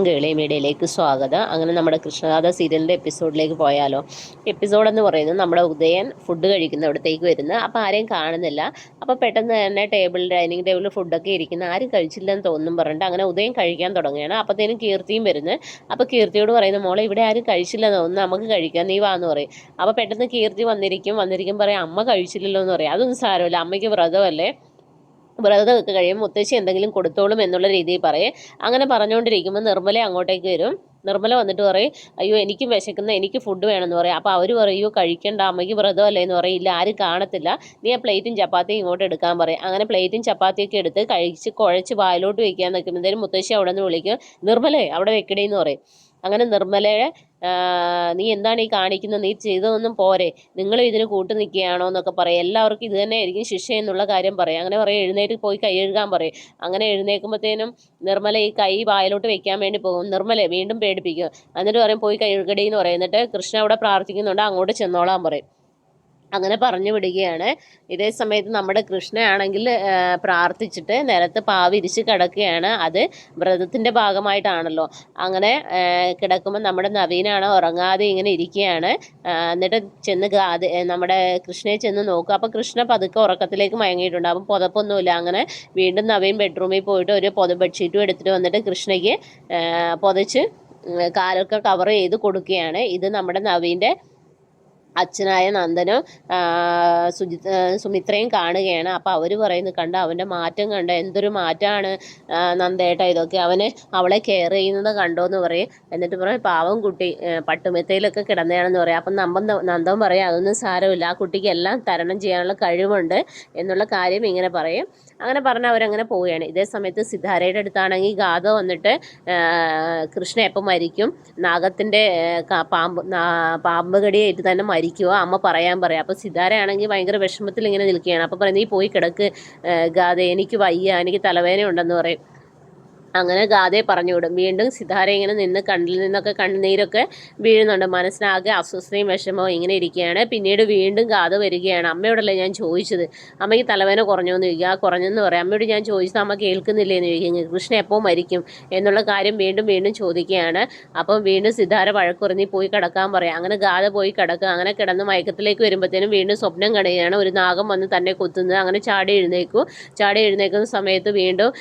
ഗേളി മീഡിയയിലേക്ക് സ്വാഗതം. അങ്ങനെ നമ്മുടെ കൃഷ്ണഗാഥ സീരിയലിന്റെ എപ്പിസോഡിലേക്ക് പോയാലോ. എപ്പിസോഡ് എന്ന് പറയുന്നത് നമ്മുടെ ഉദയൻ ഫുഡ് കഴിക്കുന്ന അവിടത്തേക്ക് വരുന്നത് അപ്പോൾ ആരെയും കാണുന്നില്ല. അപ്പോൾ പെട്ടെന്ന് തന്നെ ടേബിൾ ഡൈനിങ് ടേബിളിൽ ഫുഡൊക്കെ ഇരിക്കുന്ന ആരും കഴിച്ചില്ലെന്ന് തോന്നും പറഞ്ഞിട്ട് അങ്ങനെ ഉദയൻ കഴിക്കാൻ തുടങ്ങുകയാണ്. അപ്പോഴത്തേനും കീർത്തിയും വരുന്നത് അപ്പോൾ കീർത്തിയോട് പറയുന്ന മോളെ ഇവിടെ ആരും കഴിച്ചില്ലെന്ന് തോന്നുന്നു. നമുക്ക് കഴിക്കാം. നീ വാന്ന് പറയും. അപ്പോൾ പെട്ടെന്ന് കീർത്തി വന്നിരിക്കും. വന്നിരിക്കും പറയും അമ്മ കഴിച്ചില്ലല്ലോ എന്ന് പറയും. അതൊന്നും സാരമില്ല. അമ്മയ്ക്ക് വ്രതമല്ലേ? വ്രതമൊക്കെ കഴിയുമ്പോൾ മുത്തശ്ശി എന്തെങ്കിലും കൊടുത്തോളും എന്നുള്ള രീതിയിൽ പറയും. അങ്ങനെ പറഞ്ഞുകൊണ്ടിരിക്കുമ്പോൾ നിർമ്മല അങ്ങോട്ടേക്ക് വരും. നിർമ്മല വന്നിട്ട് പറയും അയ്യോ എനിക്കും വിശക്കുന്ന എനിക്ക് ഫുഡ് വേണമെന്ന് പറയും. അപ്പോൾ അവർ പറയൂ കഴിക്കണ്ട അമ്മയ്ക്ക് വ്രതമല്ലേ എന്ന് പറയും. ഇല്ല ആരും കാണത്തില്ല. നീ ആ പ്ലേറ്റും ചപ്പാത്തിയും ഇങ്ങോട്ട് എടുക്കാൻ പറയും. അങ്ങനെ പ്ലേറ്റും ചപ്പാത്തിയൊക്കെ എടുത്ത് കഴിച്ച് കുഴച്ച് വായിലോട്ട് വയ്ക്കാൻ നിൽക്കുമ്പോഴത്തേനും മുത്തശ്ശി അവിടെ നിന്ന് വിളിക്കും നിർമ്മലേ അവിടെ വെക്കണേന്ന് പറയും. അങ്ങനെ നിർമ്മലയെ നീ എന്താണ് ഈ കാണിക്കുന്നത് നീ ചെയ്തതൊന്നും പോരെ. നിങ്ങൾ ഇതിന് കൂട്ടു നിൽക്കുകയാണോ എന്നൊക്കെ പറയും. എല്ലാവർക്കും ഇത് തന്നെ ആയിരിക്കും ശിക്ഷ എന്നുള്ള കാര്യം പറയും. അങ്ങനെ പറയും. എഴുന്നേറ്റ് പോയി കൈ എഴുകാൻ പറയും. അങ്ങനെ എഴുന്നേൽക്കുമ്പോഴത്തേനും നിർമ്മല ഈ കൈ വായിലോട്ട് വെക്കാൻ വേണ്ടി പോകും. നിർമ്മല വീണ്ടും പേടിപ്പിക്കും. എന്നിട്ട് പറയും പോയി കൈ എഴുകടി എന്ന് പറയും. എന്നിട്ട് കൃഷ്ണ അവിടെ പ്രാർത്ഥിക്കുന്നുണ്ട്. അങ്ങോട്ട് ചെന്നോളാൻ പറയും. അങ്ങനെ പറഞ്ഞു വിടുകയാണ്. ഇതേ സമയത്ത് നമ്മുടെ കൃഷ്ണയാണെങ്കിൽ പ്രാർത്ഥിച്ചിട്ട് നിലത്ത് പാവിരിച്ച് കിടക്കുകയാണ്. അത് വ്രതത്തിന്റെ ഭാഗമായിട്ടാണല്ലോ. അങ്ങനെ കിടക്കുമ്പോൾ നമ്മുടെ നവീനാണ് ഉറങ്ങാതെ ഇങ്ങനെ ഇരിക്കുകയാണ്. എന്നിട്ട് ചെന്ന് നമ്മുടെ കൃഷ്ണയെ ചെന്ന് നോക്കുക. അപ്പോൾ കൃഷ്ണ പതുക്കെ ഉറക്കത്തിലേക്ക് മയങ്ങിയിട്ടുണ്ട്. അപ്പം പുതപ്പൊന്നുമില്ല. അങ്ങനെ വീണ്ടും നവീൻ ബെഡ്റൂമിൽ പോയിട്ട് ഒരു പൊത ബെഡ്ഷീറ്റും എടുത്തിട്ട് വന്നിട്ട് കൃഷ്ണയ്ക്ക് പുതച്ച് കാലൊക്കെ കവർ ചെയ്ത് കൊടുക്കുകയാണ്. ഇത് നമ്മുടെ നവീന്റെ അച്ഛനായ നന്ദനും സുജി സുമിത്രയും കാണുകയാണ്. അപ്പോൾ അവർ പറയുന്നത് കണ്ട അവന്റെ മാറ്റം കണ്ട എന്തൊരു മാറ്റമാണ് നന്ദേട്ട ഇതൊക്കെ അവന് അവളെ കെയർ ചെയ്യുന്നത് കണ്ടോ എന്ന് പറയും. എന്നിട്ട് പറയും പാവം കുട്ടി പട്ടുമെത്തയിലൊക്കെ കിടന്നതാണെന്ന് പറയും. അപ്പം നമ്പൻ നന്ദൻ പറയും അതൊന്നും സാരമില്ല ആ കുട്ടിക്ക് എല്ലാം തരണം ചെയ്യാനുള്ള കഴിവുണ്ട് എന്നുള്ള കാര്യം ഇങ്ങനെ പറയും. അങ്ങനെ പറഞ്ഞ് അവരങ്ങനെ പോവുകയാണ്. ഇതേ സമയത്ത് സിദ്ധാരയുടെ അടുത്താണെങ്കിൽ ഗാഥ വന്നിട്ട് കൃഷ്ണ എപ്പം മരിക്കും? നാഗത്തിന്റെ പാമ്പ് പാമ്പ് കടിയേറ്റ് തന്നെ മരിക്കുമോ അമ്മ പറയാൻ പറയാം. അപ്പോൾ സിതാരയാണെങ്കിൽ ഭയങ്കര വിഷമത്തിൽ ഇങ്ങനെ നിൽക്കുകയാണ്. അപ്പോൾ പറയുന്നത് നീ പോയി കിടക്ക് ഗാഥ എനിക്ക് വയ്യ എനിക്ക് തലവേദന ഉണ്ടെന്ന് പറയും. അങ്ങനെ ഗാഥയെ പറഞ്ഞു വിടും. വീണ്ടും സിതാര ഇങ്ങനെ നിന്ന് കണ്ണിൽ നിന്നൊക്കെ കണ്ണുനീരൊക്കെ വീഴുന്നുണ്ട്. മനസ്സിനാകെ അസ്വസ്ഥയും വിഷമവും ഇങ്ങനെ ഇരിക്കുകയാണ്. പിന്നീട് വീണ്ടും ഗാഥ വരികയാണ്. അമ്മയോടല്ലേ ഞാൻ ചോദിച്ചത്? അമ്മയ്ക്ക് തലവേന കുറഞ്ഞോ എന്ന് ചോദിക്കുക ആ കുറഞ്ഞെന്ന് പറയാം. അമ്മയോട് ഞാൻ ചോദിച്ചത് അമ്മ കേൾക്കുന്നില്ലേ എന്ന് ചോദിക്കുക കൃഷ്ണൻ എപ്പോൾ മരിക്കും? എന്നുള്ള കാര്യം വീണ്ടും വീണ്ടും ചോദിക്കുകയാണ്. അപ്പം വീണ്ടും സിതാര വഴക്കുറഞ്ഞി പോയി കിടക്കാൻ പറയാം. അങ്ങനെ ഗാഥ പോയി കിടക്കുക. അങ്ങനെ കിടന്ന് മയക്കത്തിലേക്ക് വരുമ്പോഴത്തേനും വീണ്ടും സ്വപ്നം കാണുകയാണ്. ഒരു നാഗം വന്ന് തന്നെ കൊത്തുന്നത്. അങ്ങനെ ചാടി എഴുന്നേക്കും ചാടി എഴുന്നേക്കുന്ന സമയത്ത് വീണ്ടും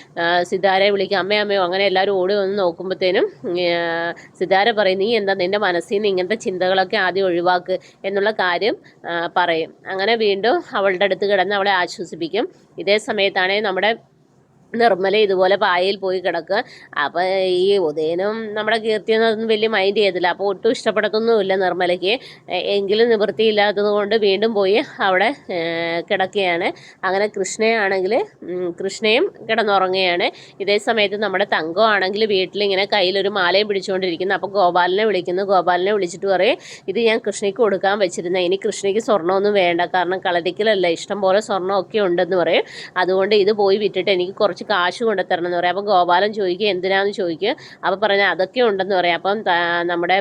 സിതാരയെ വിളിക്കുക അമ്മയോ അമ്മയോ അങ്ങനെ എല്ലാവരും ഓടി വന്ന് നോക്കുമ്പോഴത്തേനും സിതാര പറയും നീ എന്താ നിന്റെ മനസ്സിൽ നിന്ന് ഇങ്ങനത്തെ ചിന്തകളൊക്കെ ആദ്യം ഒഴിവാക്ക് എന്നുള്ള കാര്യം പറയും. അങ്ങനെ വീണ്ടും അവളുടെ അടുത്ത് കിടന്ന് അവളെ ആശ്വസിപ്പിക്കും. ഇതേ സമയത്താണെങ്കിൽ നമ്മുടെ നിർമ്മല ഇതുപോലെ പായയിൽ പോയി കിടക്കുക. അപ്പോൾ ഈ ഉദയനും നമ്മുടെ കീർത്തിയൊന്നും വലിയ മൈൻഡ് ചെയ്തില്ല അപ്പോൾ ഒട്ടും ഇഷ്ടപ്പെടത്തൊന്നുമില്ല നിർമ്മലയ്ക്ക്. എങ്കിലും നിവൃത്തിയില്ലാത്തത് കൊണ്ട് വീണ്ടും പോയി അവിടെ കിടക്കുകയാണ്. അങ്ങനെ കൃഷ്ണയാണെങ്കിൽ കൃഷ്ണയും കിടന്നുറങ്ങുകയാണ്. ഇതേ സമയത്ത് നമ്മുടെ തങ്കം ആണെങ്കിൽ വീട്ടിലിങ്ങനെ കയ്യിലൊരു മാലയും പിടിച്ചുകൊണ്ടിരിക്കുന്നു. അപ്പോൾ ഗോപാലിനെ വിളിക്കുന്നു. ഗോപാലിനെ വിളിച്ചിട്ട് പറയും ഇത് ഞാൻ കൃഷ്ണയ്ക്ക് കൊടുക്കാൻ വെച്ചിരുന്ന. ഇനി കൃഷ്ണയ്ക്ക് സ്വർണമൊന്നും വേണ്ട. കാരണം കളരിക്കലല്ല. ഇഷ്ടം പോലെ സ്വർണമൊക്കെ ഉണ്ടെന്ന് പറയും. അതുകൊണ്ട് ഇത് പോയി വിറ്റിട്ട് എനിക്ക് കുറച്ച് കാശ് കൊണ്ടുത്തരണം എന്ന് പറയും. അപ്പോൾ ഗോപാലൻ ചോദിക്കുക എന്തിനാന്ന് ചോദിക്കുക. അപ്പോൾ പറഞ്ഞാൽ അതൊക്കെ ഉണ്ടെന്ന് പറയും. അപ്പം നമ്മുടെ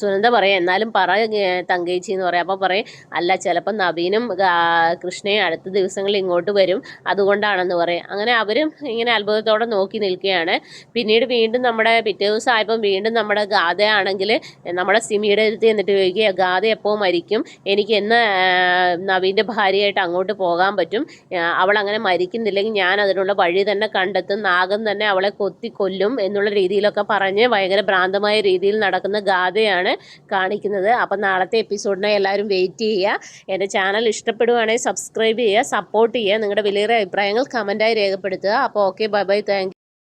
സുനന്ദ പറയാം എന്നാലും പറ തങ്കേച്ചി എന്ന് പറയാം. അപ്പോൾ പറയും അല്ല ചിലപ്പോൾ നവീനും കൃഷ്ണയും അടുത്ത ദിവസങ്ങളിൽ ഇങ്ങോട്ട് വരും അതുകൊണ്ടാണെന്ന് പറയും. അങ്ങനെ അവരും ഇങ്ങനെ അത്ഭുതത്തോടെ നോക്കി നിൽക്കുകയാണ്. പിന്നീട് വീണ്ടും നമ്മുടെ പിറ്റേ ദിവസം ആയപ്പം വീണ്ടും നമ്മുടെ ഗാഥയാണെങ്കിൽ നമ്മുടെ സിമിയുടെ അടുത്ത് എന്നിട്ട് ചോദിക്കുക ഗാഥ എപ്പോൾ മരിക്കും? എനിക്ക് എന്ന് നവീന്റെ ഭാര്യയായിട്ട് അങ്ങോട്ട് പോകാൻ പറ്റും? അവൾ അങ്ങനെ മരിക്കുന്നില്ലെങ്കിൽ ഞാൻ അതിനുള്ള വഴി തന്നെ കണ്ടെത്തും നാഗം തന്നെ അവളെ കൊത്തി കൊല്ലും എന്നുള്ള രീതിയിലൊക്കെ പറഞ്ഞ് ഭയങ്കര ഭ്രാന്തമായ രീതിയിൽ നടക്കുന്ന ഗാഥയാണ് കാണിക്കുന്നത്. അപ്പം നാളത്തെ എപ്പിസോഡിനെ എല്ലാവരും വെയിറ്റ് ചെയ്യുക. എന്റെ ചാനൽ ഇഷ്ടപ്പെടുവാണെങ്കിൽ സബ്സ്ക്രൈബ് ചെയ്യുക സപ്പോർട്ട് ചെയ്യുക. നിങ്ങളുടെ വിലയേറിയ അഭിപ്രായങ്ങൾ കമന്റായി രേഖപ്പെടുത്തുക. അപ്പോൾ ഓക്കെ ബൈ ബൈ താങ്ക്